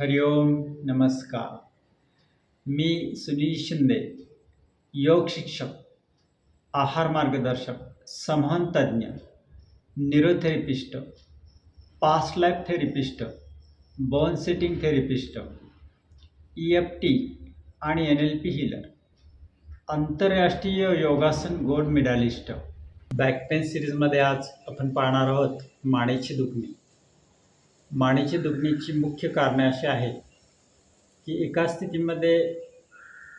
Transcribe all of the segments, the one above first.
हरिओम नमस्कार. मी सुनील शिंदे योग शिक्षक आहार मार्गदर्शक संवहन तज्ज्ञ neurotherapist past life therapist bone setting therapist E F T आणि एन एल पी हिलर आंतरराष्ट्रीय योगासन गोल्ड मेडॅलिस्ट बॅकपेन सिरीजमध्ये आज आपण पाहणार आहोत मानेची दुखणी. मानेची दुखणीची मुख्य कारणे अशी आहेत की एका स्थितीमध्ये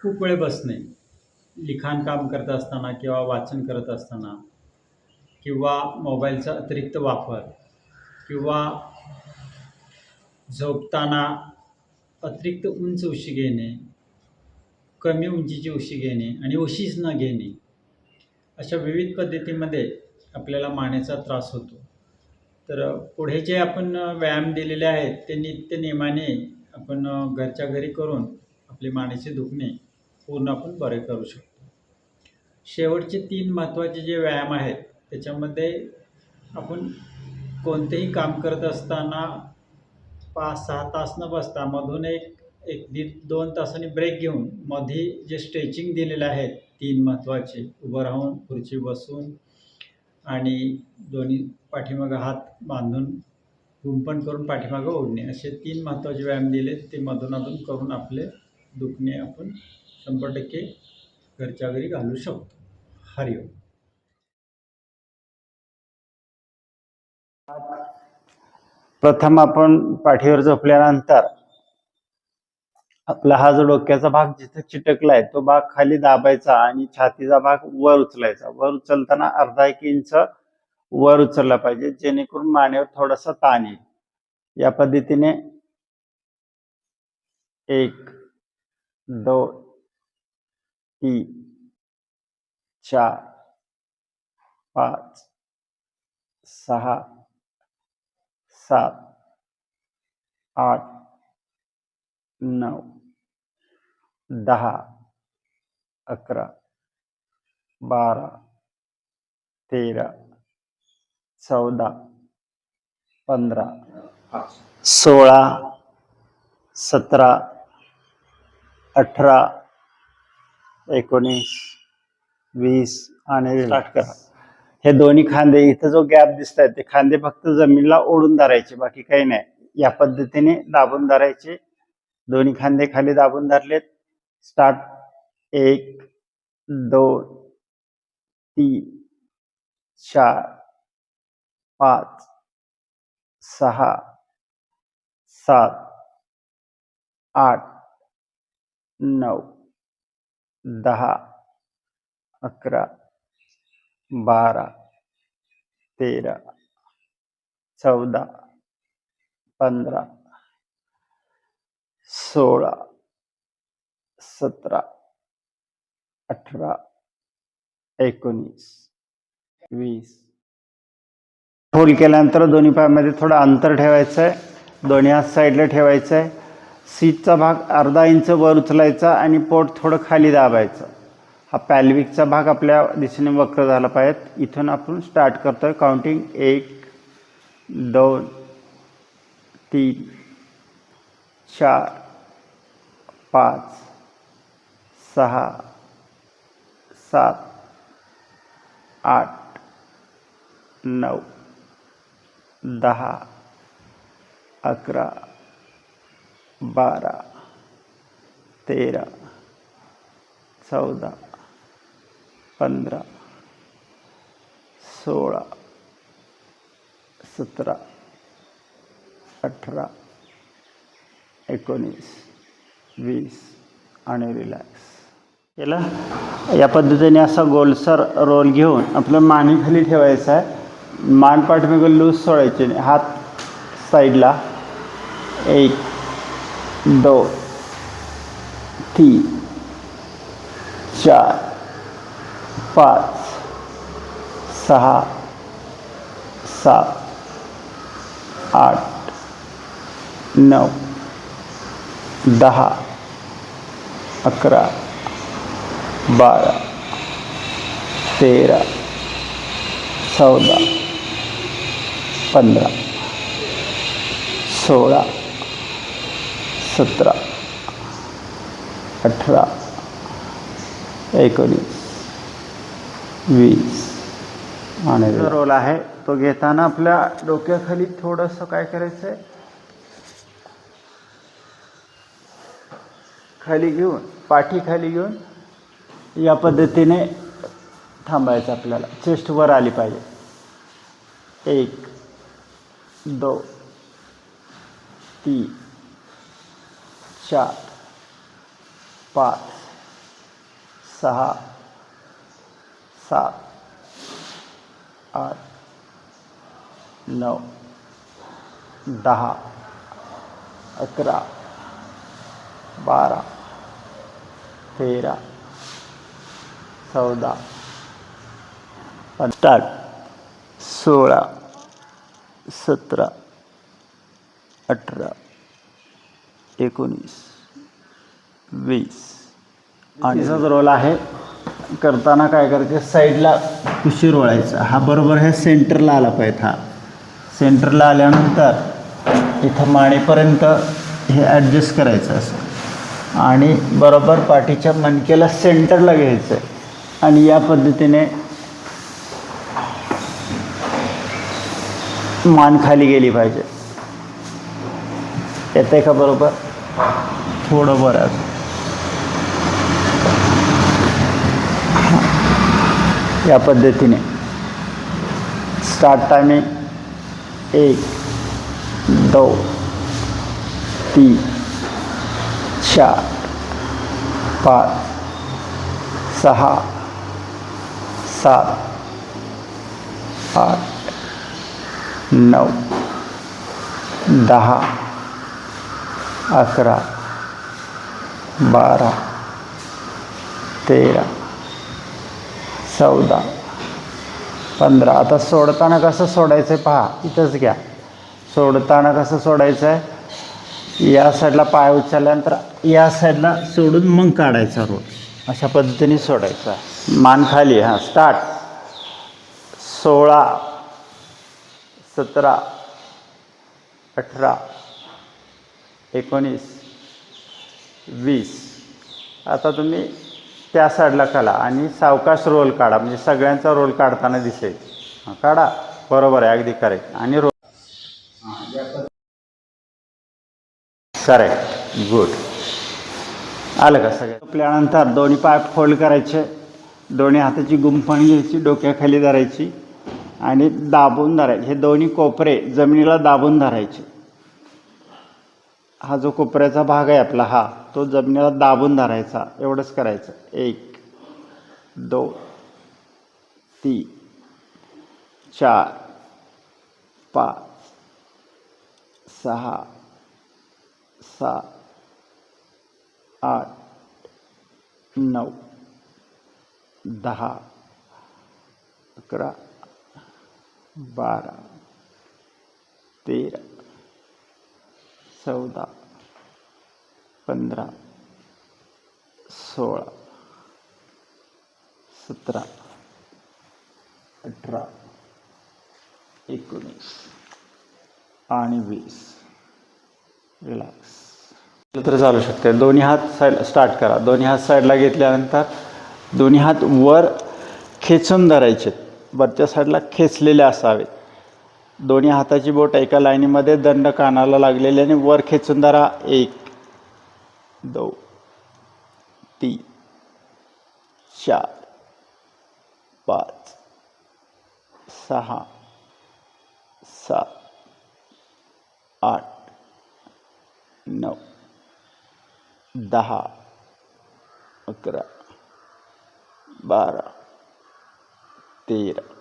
खूप वेळ बसणे लिखाण काम करत असताना किंवा वाचन करत असताना किंवा मोबाईलचा अतिरिक्त वापर किंवा झोपताना अतिरिक्त उंच उशी घेणे कमी उंचीची उशी घेणे आणि उशीच न घेणे अशा विविध पद्धतीमध्ये आपल्याला मानेचा त्रास होतो. तर पुढे जे आपण व्यायाम दिलेले आहेत ते नित्य नियमाने आपण घरच्या घरी करून आपले मानेचे दुखणे पूर्ण आपण बरे करू शकतो. शेवटचे तीन महत्त्वाचे जे व्यायाम आहेत त्याच्यामध्ये आपण कोणतेही काम करत असताना पाच सहा तास न बसता मधून एक एक दीड दोन तासांनी ब्रेक घेऊन मध्ये जे स्ट्रेचिंग दिलेले आहेत तीन महत्त्वाचे. उभं राहून खुर्ची बसून आणि दोन्ही पाठीमागं हात बांधून कुंपण करून पाठीमागं ओढणे. असे तीन महत्त्वाचे व्यायाम दिले. ते मधूनमधून करून आपले दुखणे आपण शंभर टक्के घरच्या घरी घालू शकतो. हरिओम प्रथम आपण पाठीवर झोपल्यानंतर आपला हा जो डोक्याचा भाग जिथे चिटकलाय तो भाग खाली दाबायचा आणि छातीचा भाग वर उचलायचा. वर उचलताना अर्धा एक इंच वर उचलला पाहिजे जेणेकरून मानेवर थोडासा ताण येईल. या पद्धतीने एक दोन तीन चार पाच सहा सात आठ नऊ दहा अकरा बारा तेरा चौदा पंधरा सोळा सतरा अठरा एकोणीस वीस आणि स्टार्ट करा. हे दोन्ही खांदे इथं जो गॅप दिसत आहेत ते खांदे फक्त जमिनीला ओढून धरायचे बाकी काही नाही. या पद्धतीने दाबून धरायचे. दोन्ही खांदे खाली दाबून धरलेत. स्टार्ट. एक दोन तीन चार पाच सहा सात आठ नऊ दहा अकरा बारा तेरा चौदा पंधरा सोळा सतरा अठरा एकोणीस वीस. होल केल्यानंतर दोन्ही पायामध्ये थोडं अंतर ठेवायचं आहे दोन्ही हात साईडला ठेवायचं आहे सीटचा भाग अर्धा इंच वर उचलायचा आणि पोट थोडं खाली दाबायचं. हा पॅल्विकचा भाग आपल्या दिशेने वक्र झाला पाहिजे इथून आपण स्टार्ट करतो आहे काउंटिंग एक दोन तीन चार पाच. सहा सात आठ नऊ दहा अकरा बारा तेरा चौदा पंधरा सोळा सतरा अठरा एकोणीस वीस आणि रिलॅक्स. केला या पद्धतीने असा गोलसर रोल घेऊन आपलं माने खाली ठेवायचा आहे मान पाठीमागे लूज सोडायचे नाही. हात साईडला एक दोन तीन चार पाच सहा सात आठ नऊ दहा अकरा बारा तेरा चौदा पंधरा सोळा सतरा अठरा एकोणीस वीस आणि रोल आहे तो घेताना आपल्या डोक्याखाली थोडंसं काय करायचं आहे खाली घेऊन पाठी खाली घेऊन या पद्धतीने थांबायचं आपल्याला. चेस्ट वर आली पाहिजे. एक दोन तीन चार पाच सहा सात आठ नऊ दहा अकरा बारा तेरा चौदा. आठ सोळा सतरा अठरा एकोणीस वीस आणि रोल आहे करताना काय करायचं साईडला उशीर ओळायचा. हा बरोबर हे सेंटरला आला पाहिजे हा. सेंटरला आल्यानंतर इथं मानेपर्यंत हे ॲडजस्ट करायचं असं. आणि बरोबर पाठीच्या मनकेला सेंटरला घ्यायचं आहे आणि या पद्धतीने मान खाली गेली पाहिजे. येते का बरोबर? थोडं बरं. या पद्धतीने. स्टार्ट टायमिंग एक दोन तीन चार पाच सहा सात आठ. नऊ. दहा. अकरा. बारा. तेरा. चौदा. पंधरा. आता सोडताना कसं सोडायचं आहे पहा इथंच घ्या. सोडताना कसं सोडायचं आहे या साईडला पाय उचलल्यानंतर या साईडला सोडून मग काढायचा रोड अशा पद्धतीने सोडायचा. मान खाली हां स्टार्ट सोळा सतरा अठरा एकोणीस वीस. आता तुम्ही त्या साईडला काढा आणि सावकाश रोल काढा. म्हणजे सगळ्यांचा रोल काढताना दिसेल. काढा. बरोबर आहे अगदी करेक्ट आणि रोल करेक्ट गुड आलं का सगळं? झोपल्यानंतर दोन्ही पाय फोल्ड करायचे. दोन्ही हाताची गुंफण घ्यायची डोक्याखाली धरायची आणि दाबून धरायचे. हे दोन्ही कोपरे जमिनीला दाबून धरायचे. हा जो कोपऱ्याचा भाग आहे आपला हा तो जमिनीला दाबून धरायचा. एवढंच करायचं. एक दोन तीन चार पाच सहा सात आठ नऊ दहा, अकरा बारा तेरा चौदा पंधरा सोळा सतरा अठरा, एकोणीस आणि वीस. रिलॅक्स तर चालू शकते. दोन्ही हात साईड स्टार्ट करा. दोन्ही हात साईडला घेतल्यानंतर दोन्ही हात वर खेचून धरायचे. वरच्या साईडला खेचलेले असावेत दोन्ही हाताची बोट एका लाईनीमध्ये दंड कानाला लागलेले आणि वर खेचून धरा. एक दोन तीन चार पाच सहा सात आठ नऊ दहा अकरा बारा तेरा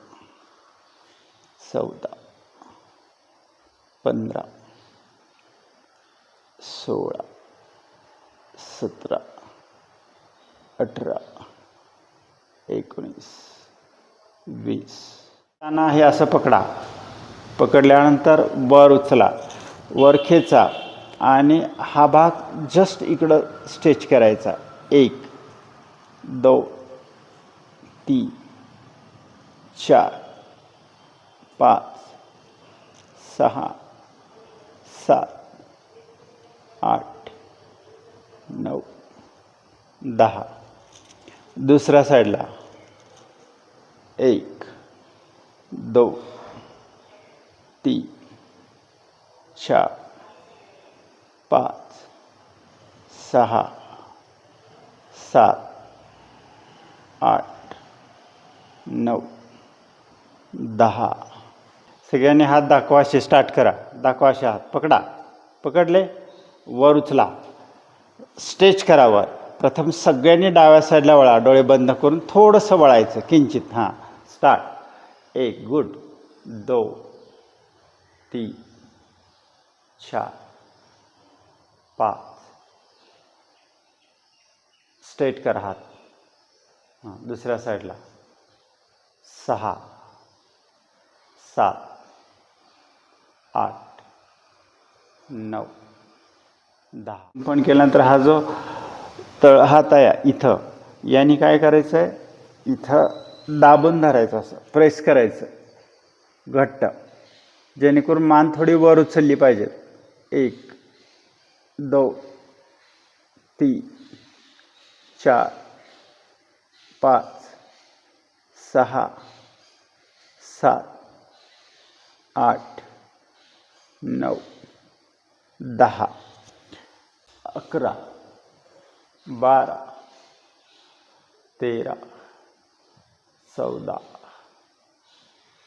चौदा पंधरा सोळा सतरा अठरा एकोणीस वीस. त्यांना हे असं पकडा. पकडल्यानंतर वर उचला. वर खेचा. आणि हा भाग जस्ट इकडं स्टेच करायचा. एक दो तीन चार पाच सहा सात आठ नऊ दहा. दुसऱ्या साईडला. एक दोन तीन चार पाच सहा सात आठ नऊ दहा. सगळ्यांनी हात दाखवा असे स्टार्ट करा. दाखवा असे हात. पकडा. पकडले वर उचला. स्ट्रेच करावर प्रथम सगळ्यांनी डाव्या साईडला वळा. डोळे बंद करून थोडंसं वळायचं. किंचित. हां. स्टार्ट. एक गुड. दो तीन चार. पाच स्ट्रेट करा हात. हां दुसऱ्या साईडला सहा. सात. आठ. नऊ. दहा. पण केल्यानंतर हा जो तळ हात आहे इथं. यांनी काय करायचं आहे इथं दाबून धरायचं असं. प्रेस करायचं. घट्ट. जेणेकरून मान थोडी वर उचलली पाहिजे एक. दोन तीन, चार, पाच सहा सात, आठ नऊ दहा, अकरा बारा तेरा चौदा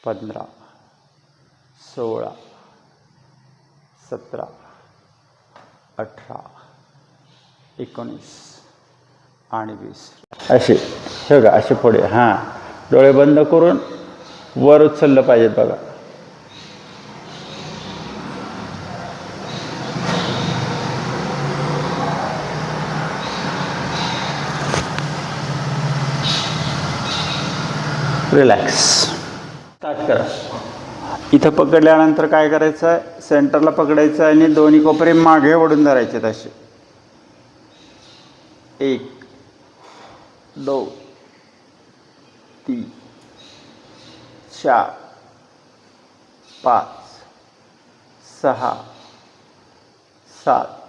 पंधरा सोळा सतरा अठरा एकोणीस आणि वीस. असे हे बघा असे पुढे. हां. डोळे बंद करून वर उचललं पाहिजेत बघा. रिलॅक्स स्टार्ट करा. इथं पकडल्यानंतर काय करायचं आहे सेंटरला पकडायचं आहे आणि दोन्ही कोपरे मागे ओढून धरायचे तसे. एक दोन तीन चार पाच सहा सात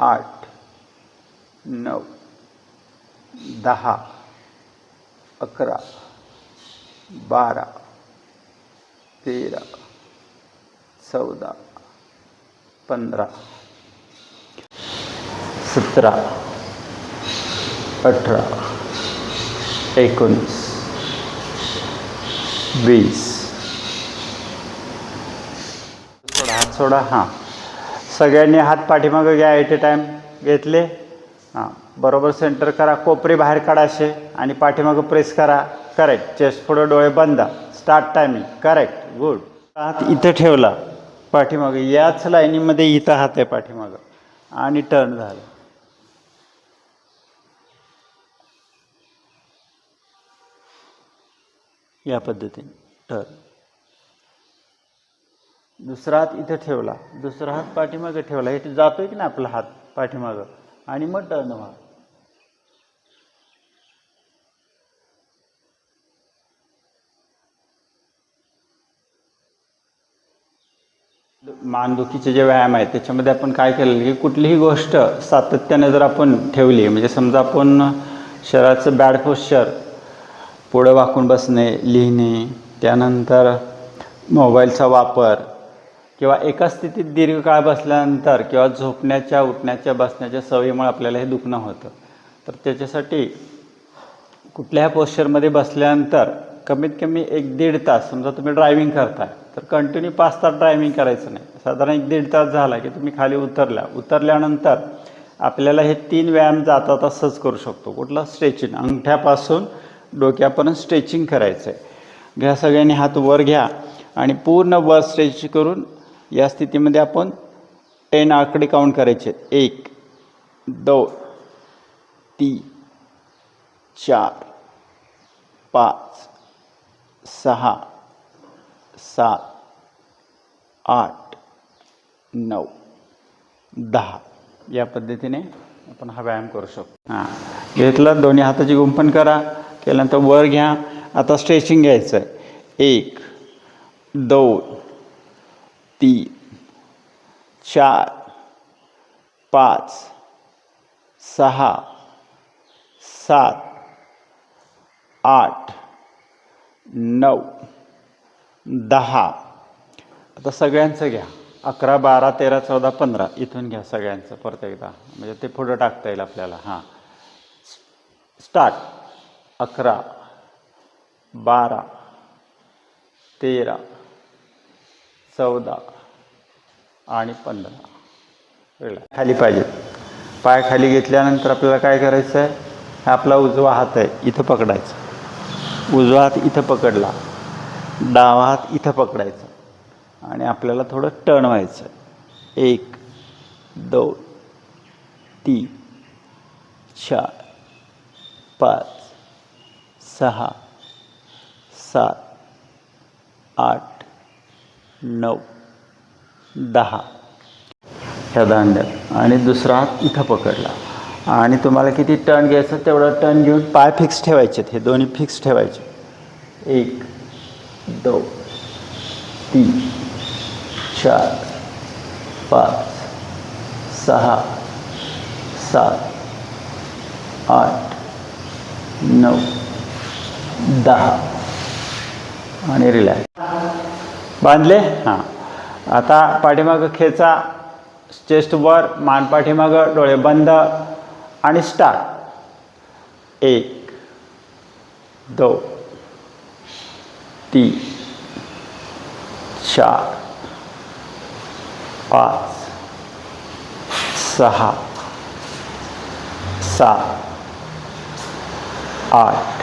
आठ नऊ दहा अकरा बारा तेरा चौदा पंधरा सतरा अठरा एकोणीस वीस. सोडा हात सोडा हां. सगळ्यांनी हात पाठीमागं घ्या एट ए टाईम घेतले? हां. बरोबर सेंटर करा कोपरी बाहेर काढा आणि पाठीमागं प्रेस करा. करेक्ट. चेस्ट पुढं डोळे बंद. Start timing. करेक्ट. गुड. हात इथं ठेवला. पाठीमागं याच लाईनीमध्ये इथं हात आहे पाठीमागं. आणि टर्न झालं. या पद्धतीने टर्न दुसरा हात इथं ठेवला. दुसरा हात पाठीमागं ठेवला. इथे जातोय की नाही आपला हात पाठीमागं? आणि मग टर्न व्हा. मानदुखीचे जे व्यायाम आहेत त्याच्यामध्ये आपण काय केलेलं की कुठलीही गोष्ट सातत्याने जर आपण ठेवली म्हणजे समजा आपण शरीराचं बॅड पोश्चर पुढं वाकून बसणे लिहिणे त्यानंतर मोबाईलचा वापर किंवा एका स्थितीत दीर्घकाळ बसल्यानंतर किंवा झोपण्याच्या उठण्याच्या बसण्याच्या सवयीमुळे आपल्याला हे दुखणं होतं. तर त्याच्यासाठी कुठल्याही पोश्चरमध्ये बसल्यानंतर कमीत कमी एक दीड तास समजा तुम्ही ड्रायव्हिंग करताय तर कंटिन्यू पाच तास ड्रायव्हिंग करायचं नाही. साधारण एक दीड तास झाला की तुम्ही खाली उतरल्या उतरल्यानंतर आपल्याला हे तीन व्यायाम जाता तसंच करू शकतो. कुठला? स्ट्रेचिंग अंगठ्यापासून डोक्यापर्यंत स्ट्रेचिंग करायचं आहे घ्या सगळ्यांनी हात वर घ्या आणि पूर्ण वर स्ट्रेच करून या स्थितीमध्ये आपण टेन आकडे काउंट करायचे. एक दोन तीन चार पाच सहा सात आठ नऊ दहा. या पद्धतीने आपण हा व्यायाम करू शकतो. हां. घेतला दोन्ही हाताची गुंफण करा. केल्यानंतर वर घ्या. आता स्ट्रेचिंग घ्यायचं आहे एक दोन तीन चार पाच सहा सात आठ नऊ दहा. आता सगळ्यांचं घ्या. अकरा बारा तेरा चौदा पंधरा. इथून घ्या सगळ्यांचं परत एकदा. म्हणजे ते पुढं टाकता येईल आपल्याला. हां. स्टार्ट. अकरा बारा तेरा चौदा आणि पंधरा. वेळा खाली पाहिजे. पाय खाली घेतल्यानंतर आपल्याला काय करायचं आहे आपला उजवा हात आहे. इथं पकडायचं. उजवा हात इथं पकडला डावा हात इथं पकडायचा आणि आपल्याला थोडं टर्न व्हायचं. एक दोन तीन चार पाच सहा सात आठ नऊ दहा. ह्या दांड्यात आणि दुसरा हात इथं पकडला. आणि तुम्हाला किती टर्न घ्यायचं तेवढा टर्न घेऊन पाय फिक्स ठेवायचे हे दोन्ही फिक्स ठेवायचे एक दोन तीन चार पाच सहा सात आठ नऊ दहा. आणि रिलॅक्स बांधले? हां. आता पाठीमागं खेचा चेस्ट वर मान पाठीमागं डोळे बंद आणि स्टार. एक दोन तीन चार पाच सहा सात आठ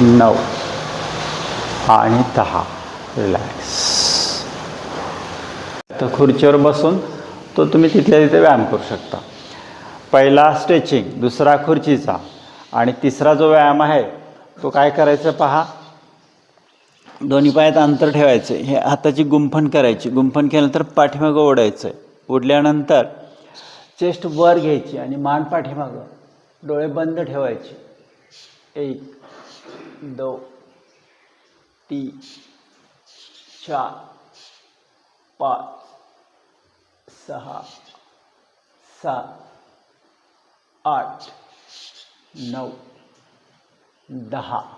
नऊ आणि दहा. रिलॅक्स तर खुर्चीवर बसून तो तुम्ही तिथल्या तिथे व्यायाम करू शकता. पहिला स्ट्रेचिंग दुसरा खुर्चीचा. आणि तिसरा जो व्यायाम आहे तो काय करायचं पहा? दोन्ही पायात अंतर ठेवायचं. हे हाताची गुंफण करायची. गुंफण केल्यानंतर पाठीमागं ओढायचं. आहे ओढल्यानंतर चेस्ट वर घ्यायची आणि मान पाठीमागं. डोळे बंद ठेवायचे. एक दोन तीन चार पाच सहा सात आठ नऊ दहा.